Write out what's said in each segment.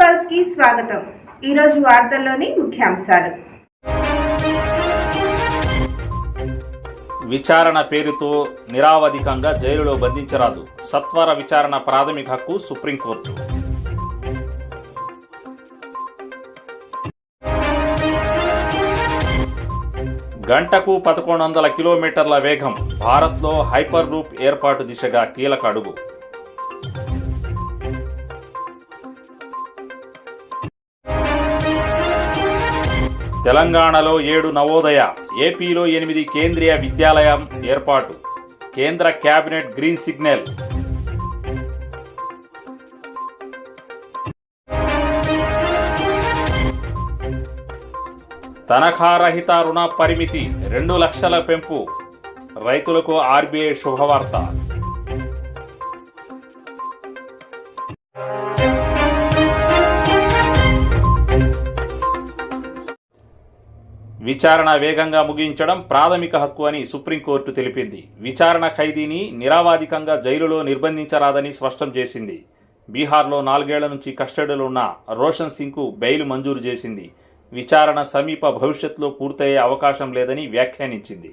పల్స్కి స్వాగతం. ఈరోజు వార్తల్లోని ముఖ్యాంశాలు. విచారణ పేరుతో నిరావధికంగా జైలులో బంధించరాదు. సత్వర విచారణ ప్రాథమిక హక్కు సుప్రీంకోర్టు. గంటకు పదకొండు వందల కిలోమీటర్ల వేగం భారత్లో హైపర్ రూప్ ఏర్పాటు దిశగా కీలక అడుగు. తెలంగాణలో ఏడు నవోదయ ఏపీలో ఎనిమిది కేంద్రీయ విద్యాలయం ఏర్పాటు. కేంద్ర కేబినెట్ గ్రీన్ సిగ్నల్. తనఖా రహిత రుణ పరిమితి రెండు లక్షల పెంపు. రైతులకు ఆర్బీఐ శుభవార్త. విచారణ వేగంగా ముగించడం ప్రాథమిక హక్కు అని సుప్రీంకోర్టు తెలిపింది. విచారణ ఖైదీని నిరావాధికంగా జైలులో నిర్బంధించరాదని స్పష్టం చేసింది. బీహార్లో నాలుగేళ్ళ నుంచి కస్టడీలో ఉన్న రోషన్ సింగ్కు బెయిల్ మంజూరు చేసింది. విచారణ సమీప భవిష్యత్తులో పూర్తయ్యే అవకాశం లేదని వ్యాఖ్యానించింది.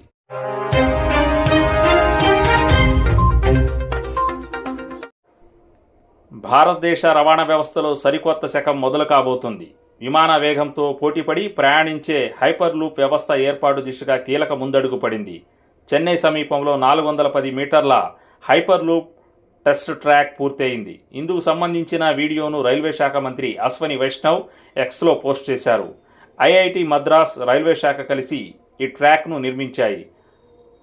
భారతదేశ రవాణా వ్యవస్థలో సరికొత్త శకం మొదలు కాబోతుంది. విమాన వేగంతో పోటీపడి ప్రయాణించే హైపర్లూప్ వ్యవస్థ ఏర్పాటు దిశగా కీలక ముందడుగు పడింది. చెన్నై సమీపంలో నాలుగు వందల పది మీటర్ల హైపర్లూప్ టెస్ట్ ట్రాక్ పూర్తయింది. ఇందుకు సంబంధించిన వీడియోను రైల్వే శాఖ మంత్రి అశ్వని వైష్ణవ్ ఎక్స్లో పోస్ట్ చేశారు. ఐఐటి మద్రాస్ రైల్వే శాఖ కలిసి ఈ ట్రాక్ను నిర్మించాయి.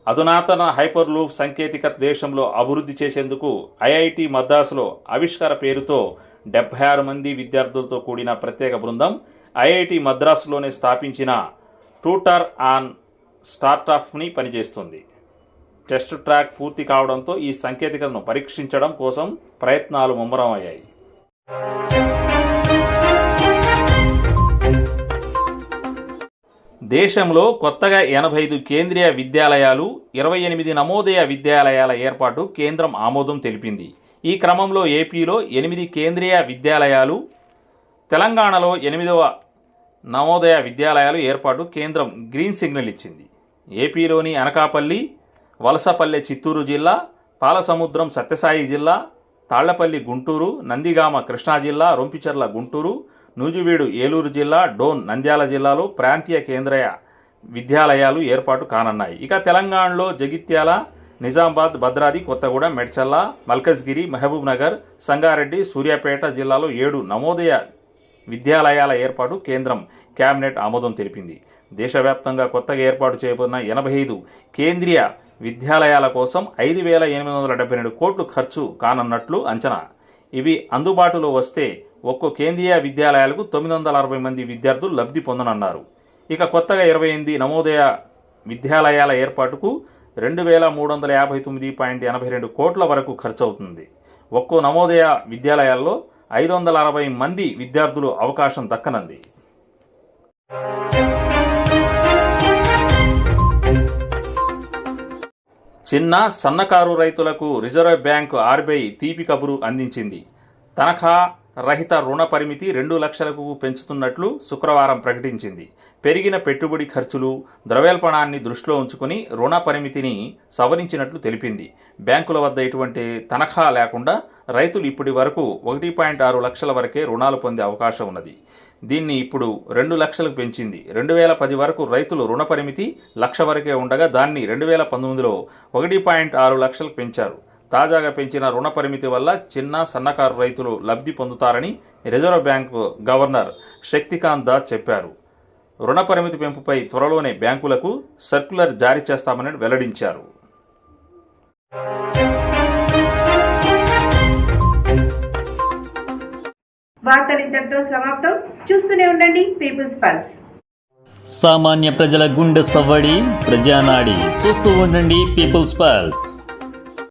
అధునాతన హైపర్లూప్ సాంకేతికత దేశంలో అభివృద్ధి చేసేందుకు ఐఐటి మద్రాసులో ఆవిష్కార పేరుతో డెబ్బై ఆరు మంది విద్యార్థులతో కూడిన ప్రత్యేక బృందం ఐఐటి మద్రాసులోనే స్థాపించిన టూటర్ ఆన్ స్టార్టప్ని పనిచేస్తుంది. టెస్ట్ ట్రాక్ పూర్తి కావడంతో ఈ సాంకేతికతను పరీక్షించడం కోసం ప్రయత్నాలు ముమ్మరం అయ్యాయి దేశంలో కొత్తగా ఎనభై ఐదు కేంద్రీయ విద్యాలయాలు ఇరవై ఎనిమిది నమోదయ విద్యాలయాల ఏర్పాటు కేంద్రం ఆమోదం తెలిపింది. ఈ క్రమంలో ఏపీలో ఎనిమిది కేంద్రీయ విద్యాలయాలు తెలంగాణలో ఎనిమిదవ నవోదయ విద్యాలయాలు ఏర్పాటు కేంద్రం గ్రీన్ సిగ్నల్ ఇచ్చింది. ఏపీలోని అనకాపల్లి వలసపల్లె చిత్తూరు జిల్లా పాలసముద్రం సత్యసాయి జిల్లా తాళ్ళపల్లి గుంటూరు నందిగామ కృష్ణా జిల్లా రొంపిచెర్ల గుంటూరు నూజివీడు ఏలూరు జిల్లా డోన్ నంద్యాల జిల్లాలో ప్రాంతీయ కేంద్రీయ విద్యాలయాలు ఏర్పాటు కానున్నాయి. ఇక తెలంగాణలో జగిత్యాల నిజామాబాద్ భద్రాది కొత్తగూడెం మెడ్చల్ల మల్కజ్గిరి మహబూబ్ నగర్ సంగారెడ్డి సూర్యాపేట జిల్లాలో ఏడు నవోదయ విద్యాలయాల ఏర్పాటు కేంద్రం కేబినెట్ ఆమోదం తెలిపింది. దేశవ్యాప్తంగా కొత్తగా ఏర్పాటు చేయబడిన ఎనభై ఐదు కేంద్రీయ విద్యాలయాల కోసం ఐదు వేల ఎనిమిది వందల డెబ్బై రెండు కోట్లు ఖర్చు కానున్నట్లు అంచనా. ఇవి అందుబాటులో వస్తే ఒక్కో కేంద్రీయ విద్యాలయాలకు తొమ్మిది వందల అరవై మంది విద్యార్థులు లబ్ధి పొందనున్నారు. ఇక కొత్తగా ఇరవై ఎనిమిది నవోదయ విద్యాలయాల ఏర్పాటుకు రెండు వేల మూడు వందల యాభై తొమ్మిది పాయింట్ ఎనభై రెండు కోట్ల వరకు ఖర్చు అవుతుంది ఒక్కో నవోదయ విద్యాలయాల్లో ఐదు వందల అరవై మంది విద్యార్థులు అవకాశం దక్కనంది. చిన్న సన్నకారు రైతులకు రిజర్వ్ బ్యాంకు ఆర్బీఐ తీపి కబురు అందించింది. తనఖా రహిత రుణ పరిమితి రెండు లక్షలకు పెంచుతున్నట్లు శుక్రవారం ప్రకటించింది. పెరిగిన పెట్టుబడి ఖర్చులు ద్రవ్యోల్బణాన్ని దృష్టిలో ఉంచుకుని రుణ పరిమితిని సవరించినట్లు తెలిపింది. బ్యాంకుల వద్ద ఎటువంటి తనఖా లేకుండా రైతులు ఇప్పటి వరకు ఒకటి పాయింట్ ఆరు లక్షల వరకే రుణాలు పొందే అవకాశం ఉన్నది. దీన్ని ఇప్పుడు రెండు లక్షలకు పెంచింది. రెండు వేల పది వరకు రైతులు రుణ పరిమితి లక్ష వరకే ఉండగా దాన్ని రెండు వేల పంతొమ్మిదిలో ఒకటి పాయింట్ ఆరు లక్షలకు పెంచారు. తాజాగా పెంచిన రుణ పరిమితి వల్ల చిన్న సన్నకారు రైతులు లబ్ధి పొందుతారని reserve bank governor Shaktikanta Das చెప్పారు. రుణ పరిమితి పెంపుపై త్వరలోనే బ్యాంకులకు సర్క్యులర్ జారీ చేస్తామని వెల్లడించారు. వార్తలు ఇంతటితో సమాప్తం. చూస్తూనే ఉండండి పీపుల్స్ పల్స్. సామాన్య ప్రజల గుండె సవ్వడి ప్రజానాడి. చూస్తూ ఉండండి పీపుల్స్ పల్స్.